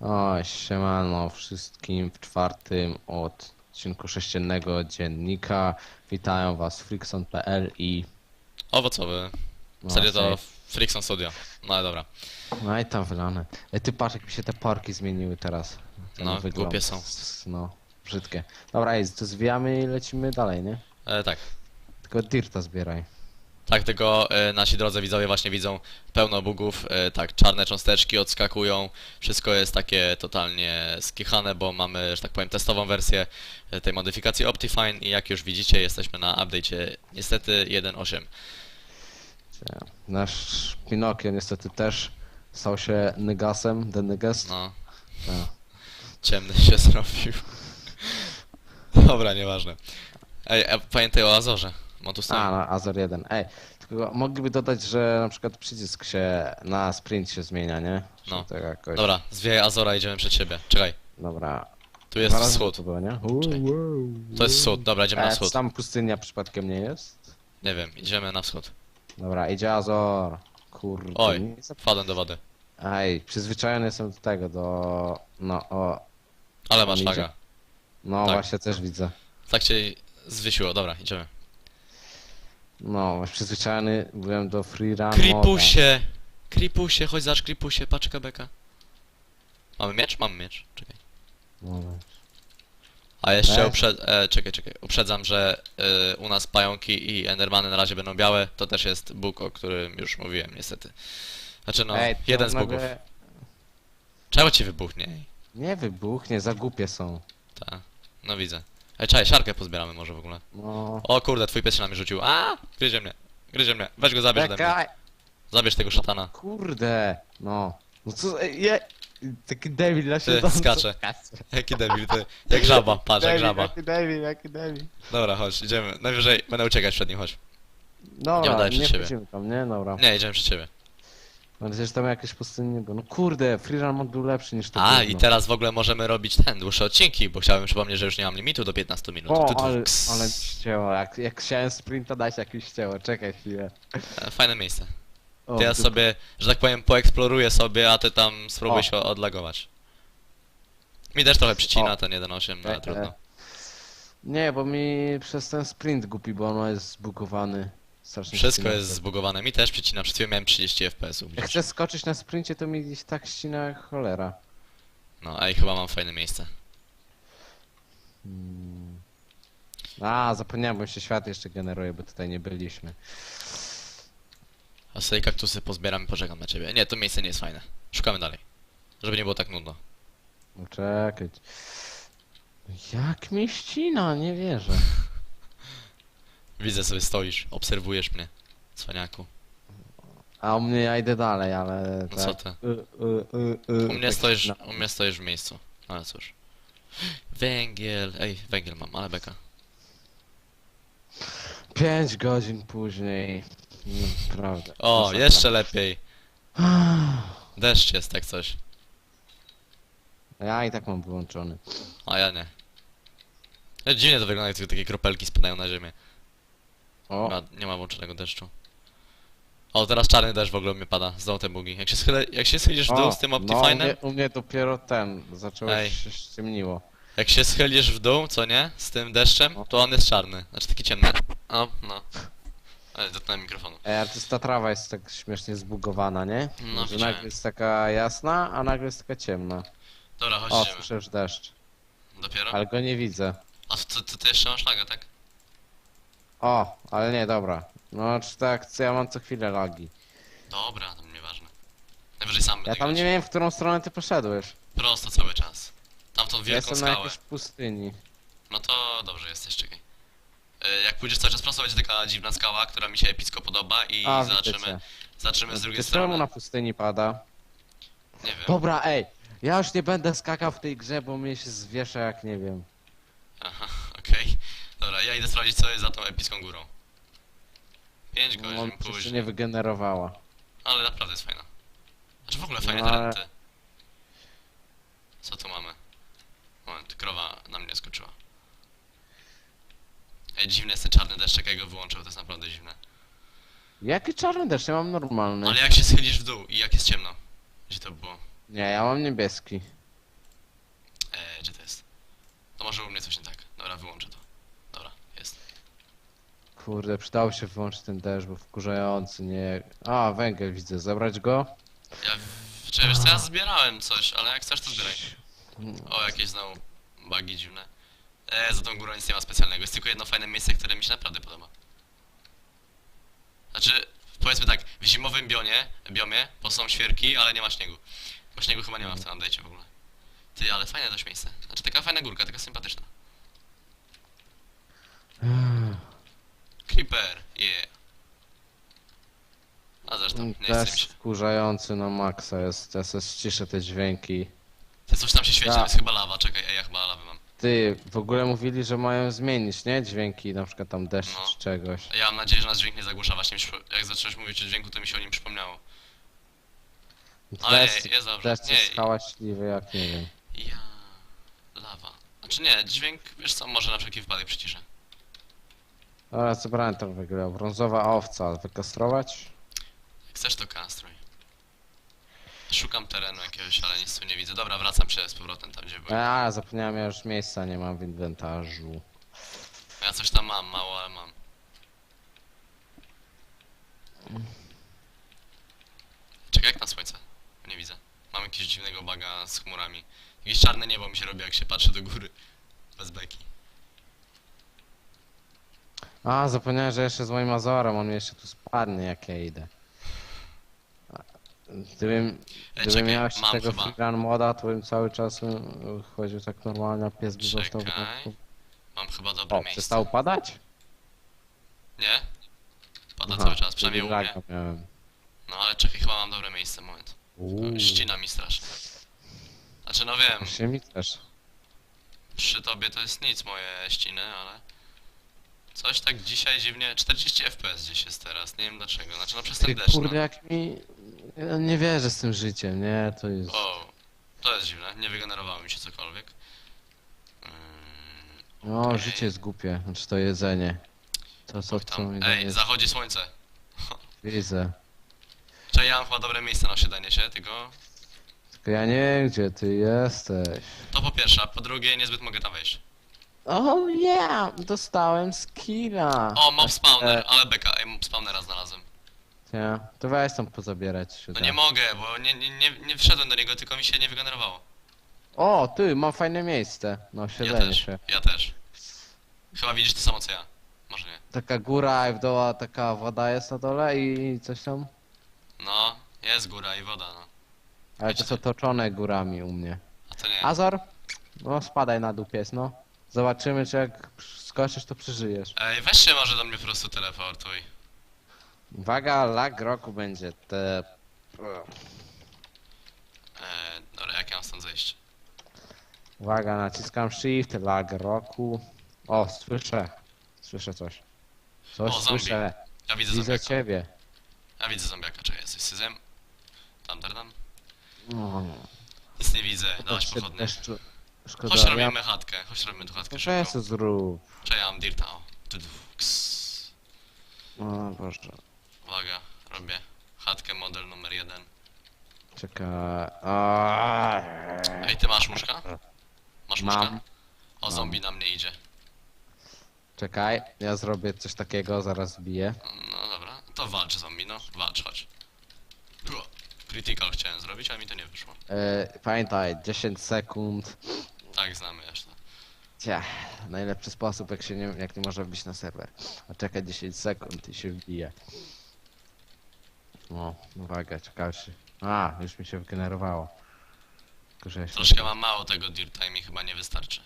O, siemano wszystkim w czwartym odcinku sześciennego dziennika. Witają was Frickson.pl i... Owocowy. No, W zasadzie to. Frickson Studio. No ale dobra. No i tam wylane. E, ty patrz jak mi się te porki zmieniły teraz. Ten No, głupie są. S- No, brzydkie. Dobra, ej, to zwijamy i lecimy dalej, nie? E, tak. Tylko dirta zbieraj. Tak, tylko e, nasi drodzy widzowie właśnie widzą pełno bugów. E, tak, czarne cząsteczki odskakują. Wszystko jest takie totalnie skichane, bo mamy, że tak powiem, testową wersję e, tej modyfikacji Optifine i jak już widzicie, jesteśmy na update'cie niestety 1.8. Nasz Pinokio niestety też stał się Nygasem, The Nygas. No, No. ciemny się zrobił. Dobra, nieważne. Ej, a pamiętaj o Azorze. Bo tu stoi. A, no, Azor 1. Ej, tylko mogliby dodać, że na przykład przycisk się na sprint się zmienia, nie? Że No. Tak jakoś. Dobra, zwijaj Azora, idziemy przed siebie. Czekaj, Dobra. tu jest Dwa razy wschód. To, było, nie? Czekaj. To jest wschód, dobra, idziemy na E, wschód. tam pustynia przypadkiem nie jest? Nie wiem, idziemy na wschód. Dobra, idzie Azor. Kurde. Oj. zap- Wpadłem do wody. Ej, przyzwyczajony jestem do tego, do... No, o... Ale masz idzie. laga. No Tak. właśnie też widzę. Tak cię zwysiło, dobra, idziemy. No, właśnie przyzwyczajony byłem do free run Kripusie! Kripusie, chodź zacz Kripusie, patrz kabeka. Mamy miecz? Mamy miecz, czekaj. No, A jeszcze Weź. uprzed... E, czekaj, czekaj. Uprzedzam, że e, u nas pająki i endermany na razie będą białe. To też jest bóg, o którym już mówiłem, niestety. Znaczy no, Ej, to jeden z nagle bugów. Czego ci wybuchnie? Nie wybuchnie, za głupie są. Ta. No widzę. Ej, czekaj, siarkę pozbieramy może w ogóle. No... O kurde, twój pies się na mnie rzucił. A, Gryzie mnie. Gryzie mnie. Weź go zabierz ode mnie. Czekaj! Zabierz tego szatana. Kurde! No. No co, ej, je... Taki debil na Ty, siedząco. skacze. Jaki debil, ty. Jak żaba, patrz, jak Debil, żaba. Jaki debil, jaki debil. Dobra, chodź, idziemy. Najwyżej będę uciekać przed nim, chodź. Dobra, Nie udaje nie, się ciebie. wchodzimy tam, nie? Dobra. Nie, idziemy przed ciebie. Mam nadzieję, że tam jakieś pustynie było. No kurde, freerun mod był lepszy niż to A, gówno. i teraz w ogóle możemy robić ten, dłuższe odcinki, bo chciałbym przypomnieć, że już nie mam limitu do 15 minut. Tu, O, tu, ale, ks. ale mi ścięło. Jak, jak chciałem sprinta dać, jak mi ścięło. Czekaj chwilę. E, Fajne miejsce. O, To ja sobie, że tak powiem, poeksploruję sobie, a ty tam spróbuj O. się odlagować. Mi też trochę przycina O. ten 1.8, no ale E, trudno. e. Nie, bo mi przez ten sprint głupi, bo ono jest zbugowany. Strasznie Wszystko ścina. jest zbugowane. Mi też przycina, przed chwilą miałem 30 FPS-ów. Jak chcę skoczyć na sprincie, to mi gdzieś tak ścina jak cholera. No, ej, chyba mam fajne miejsce. Hmm. A, zapomniałem, bo się świat jeszcze generuje, bo tutaj nie byliśmy. A sobie kaktusy pozbieram i poczekam na ciebie. Nie, to miejsce nie jest fajne. Szukamy dalej. Żeby nie było tak nudno. No czekać. Jak mi ścina, nie wierzę. Widzę sobie stoisz, obserwujesz mnie. Cwaniaku. A u mnie ja idę dalej, ale No tak. co ty? Y, y, y, y, U mnie tak stoisz, na- u mnie stoisz w miejscu. Ale cóż. Węgiel, ej, węgiel mam, ale beka. Pięć godzin później. Naprawdę. O, Masakra. jeszcze lepiej. Deszcz jest, tak coś. Ja i tak mam wyłączony. A ja nie. Dziwnie to wygląda, jak tylko takie kropelki spadają na ziemię. Nie O, ma, nie ma włączonego deszczu. O, teraz czarny deszcz w ogóle mnie pada, znowu te bugi. Jak się, schylę, jak się schylisz w dół z tym no, u Optifine'em, mnie, u mnie dopiero ten, zaczęło Ej. się ściemniło. jak się schylisz w dół, co nie, z tym deszczem, No. to on jest czarny. Znaczy taki ciemny. O, no. Ale dotknąłem mikrofonu. Ale to ta trawa jest tak śmiesznie zbugowana, nie? No, Że widziałem. nagle jest taka jasna, a nagle jest taka ciemna. Dobra, chodź, O, idziemy. słyszę już deszcz, Dopiero? ale go nie widzę. A ty, ty, ty jeszcze masz laga, tak? O, ale nie, dobra. No, czy tak, co ja mam co chwilę lagi. Dobra, to nieważne. Najwyżej sam Ja będę tam grać. nie wiem, w którą stronę ty poszedłeś. Prosto cały czas. Tamtą Ja wielką jestem na skałę. jakiejś pustyni. No to dobrze. E, Jak pójdziesz cały czas prosto, będzie taka dziwna skała, która mi się epicko podoba i A, zobaczymy, zobaczymy z drugiej Ty czemu strony. na pustyni pada? Nie wiem. Dobra, ej, ja już nie będę skakał w tej grze, bo mnie się zwiesza jak nie wiem. Aha, okej. Dobra, ja idę sprawdzić co jest za tą epicką górą. 5 No, godzin on przecież później. nie wygenerowała. Ale naprawdę jest fajna. Czy w ogóle fajne No, ale- talenty? Co tu mamy? Moment, krowa na mnie skoczyła. Ej, dziwny jest ten czarny deszcz, jak ja go wyłączył, to jest naprawdę dziwne. Jaki czarny deszcz? Ja mam normalny. Ale jak się schylisz w dół i jak jest ciemno? Gdzie to było? Nie, ja mam niebieski. Eee, gdzie to jest? To może u mnie coś nie tak. Dobra, wyłączę to. Dobra, jest. Kurde, przydało się wyłączyć ten deszcz, bo wkurzający, nie... A, węgiel widzę, zabrać go? Ja, w- czy wiesz co, ja zbierałem coś, ale jak chcesz to zbieraj. O, jakieś znowu bugi dziwne. Eee, za tą górą nic nie ma specjalnego, jest tylko jedno fajne miejsce, które mi się naprawdę podoba. Znaczy, powiedzmy tak, w zimowym bionie, biomie, bo są świerki, ale nie ma śniegu. Bo śniegu chyba nie ma w tym update'cie w ogóle. Ty, ale fajne dość miejsce. Znaczy, taka fajna górka, taka sympatyczna. Creeper, yeah. A zresztą, nie chce mi Deszcz się. wkurzający na maksa jest, ja sobie ściszę te dźwięki. Ty, coś tam się świeci, to jest chyba lawa, czekaj, ej, ja chyba lawę mam. Ty, w ogóle mówili, że mają zmienić, nie? Dźwięki, na przykład tam deszcz No. czy czegoś. Ja mam nadzieję, że nas dźwięk nie zagłusza, właśnie mi się, jak zacząłeś mówić o dźwięku, to mi się o nim przypomniało. Ale Deszcz, jest dobrze. deszcz Nie, jest hałaśliwy jak nie wiem. Ja... Lawa. Znaczy nie, dźwięk, wiesz co, może na wszelki wypadek przyciszę. Dobra, zebrałem to w ogóle. Brązowa owca, wykastrować? Jak chcesz to kastruj. Szukam terenu jakiegoś, ale nic tu nie widzę. Dobra, wracam się z powrotem tam, gdzie byłem. A, zapomniałem, ja już miejsca nie mam w inwentarzu. Ja coś tam mam, mało, ale mam. Czekaj, jak na słońce? Nie widzę. Mam jakiegoś dziwnego baga z chmurami. Jakieś czarne niebo mi się robi, jak się patrzy do góry. Bez beki. A, zapomniałem, że jeszcze z moim Azorem, on mi jeszcze tu spadnie jak ja idę. Gdybym, Ej, gdybym czekaj, miał jeszcze mam tego chyba. moda, to bym cały czas y, chodził tak normalnie, a pies by został w Czekaj. Mam chyba dobre O, miejsce. przestał padać? Nie? Pada cały czas, przynajmniej u mnie. miałem. No ale czekaj, chyba mam dobre miejsce, moment. Uuu, Ścina mi strasznie. Znaczy no wiem, się mi też. przy tobie to jest nic moje ściny, ale... Coś tak dzisiaj dziwnie... 40 FPS gdzieś jest teraz, nie wiem dlaczego. Znaczy no przez ten Ty, deszcz, kurde, no. jak mi... Ja nie wierzę z tym życiem, nie? To jest... O, to jest dziwne, nie wygenerowało mi się cokolwiek. Ym, No, okej. życie jest głupie, znaczy to jedzenie. To co, Tam- mi Ej, daje, zachodzi słońce. widzę. Cześć, ja mam chyba dobre miejsce na osiedlenie się, tylko... Tylko ja nie wiem, gdzie ty jesteś. To po pierwsze, a po drugie niezbyt mogę tam wejść. Oh yeah, dostałem skilla. O, mob spawner, ale beka, ej, mob spawnera znalazłem. Ja, to weź tam pozabierać się No da. nie mogę, bo nie, nie, nie, nie wszedłem do niego, tylko mi się nie wygenerowało. O, ty, mam fajne miejsce na Ja też, się. ja też. Chyba widzisz to samo co ja. Może nie. Taka góra i w doła taka woda jest na dole i coś tam. No, jest góra i woda, no. Ale to są toczone górami u mnie. A to nie. Azor? No spadaj na dół pies, no. Zobaczymy, czy jak skoczysz, to przeżyjesz. Ej, weź się może do mnie po prostu teleportuj. Uwaga, lag roku będzie. Te... Eee, dobra, jak ja mam stąd zejść? Uwaga, naciskam shift, lag roku. O, słyszę. Słyszę coś. Coś O, zombie. słyszę. Ja widzę Widzę zombiaka. ciebie. Ja widzę zombiaka, czekaj, jesteś syzem? Tam, tam, tam. No, Nic nie widzę, się pochodnie. deszczu- Szkoda, Chodź ja... robimy chatkę, chodź robimy tu chatkę Weź szybko. zrób. Czekaj, ja mam dirta, o. Tu, tu, ks. O Boże. Uwaga, robię chatkę model numer jeden. Czekaj. Aaaa. Ej, ty masz łóżka? Masz łóżka? Mam. O, zombie na mnie idzie. Czekaj, ja zrobię coś takiego, zaraz biję. No dobra, to walcz zombie, no. Walcz, chodź. Ua, Critical chciałem zrobić, ale mi to nie wyszło. E, pamiętaj, 10 sekund. Tak, znamy jeszcze. Cia, najlepszy sposób jak się nie, jak nie może wbić na serwer. A czekaj 10 sekund i się wbije. O, uwaga, czekaj się. A, już mi się wygenerowało. Tylko, że ja się... Troszkę mam mało tego dirta i mi chyba nie wystarczy.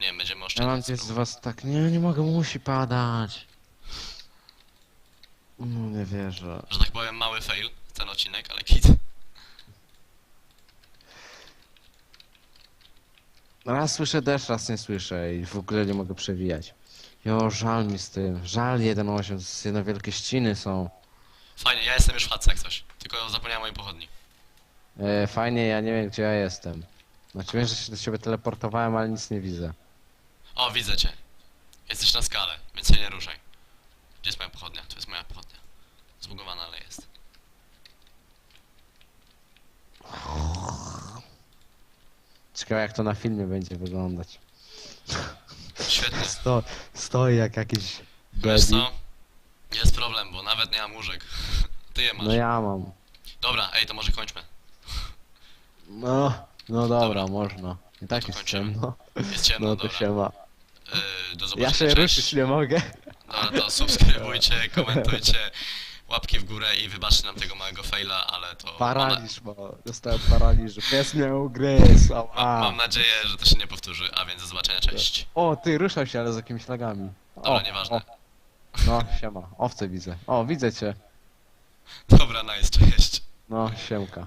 Nie wiem, będziemy Ja mam oszczędzać. gdzieś z was tak, nie, nie mogę, musi padać. No nie wierzę. Że tak powiem, mały fail ten odcinek, ale kit. Raz słyszę deszcz, raz nie słyszę i w ogóle nie mogę przewijać. Jo, żal mi z tym. Żal 1.8, z jedne wielkie ściny są. Fajnie, ja jestem już w chatce jak coś. Tylko zapomniałem mojej pochodni. E, fajnie, ja nie wiem gdzie ja jestem. Znaczy wiem, że się do ciebie teleportowałem, ale nic nie widzę. O, widzę cię. Jesteś na skale, więc się nie ruszaj. Gdzie jest moja pochodnia? Tu jest moja pochodnia. Zbugowana, ale jest. Ciekawe jak to na filmie będzie wyglądać. Świetnie. Sto, stoi jak jakiś Wiesz co? Jest problem, bo nawet nie mam łóżek. Ty je masz. No ja mam. Dobra, ej, to może kończmy. No, no dobra, Dobra. można. I tak to jest kończymy. ciemno. Jest ciemno, No to dobra. się ma. Yy, do zobaczenia, Ja się cześć. ruszyć nie mogę. Dobra, to subskrybujcie, komentujcie, łapki w górę i wybaczcie nam tego małego faila, ale to... Paraliż, bo dostałem paraliżu. Pies mnie ugryzł. mam, mam nadzieję, że to się nie powtórzy, a więc do zobaczenia, cześć. O, ty ruszał się, ale z jakimiś lagami. O, Dobra, nieważne. O. No, siema. Owce widzę. O, widzę cię. Dobra, nice, cześć. No, siemka.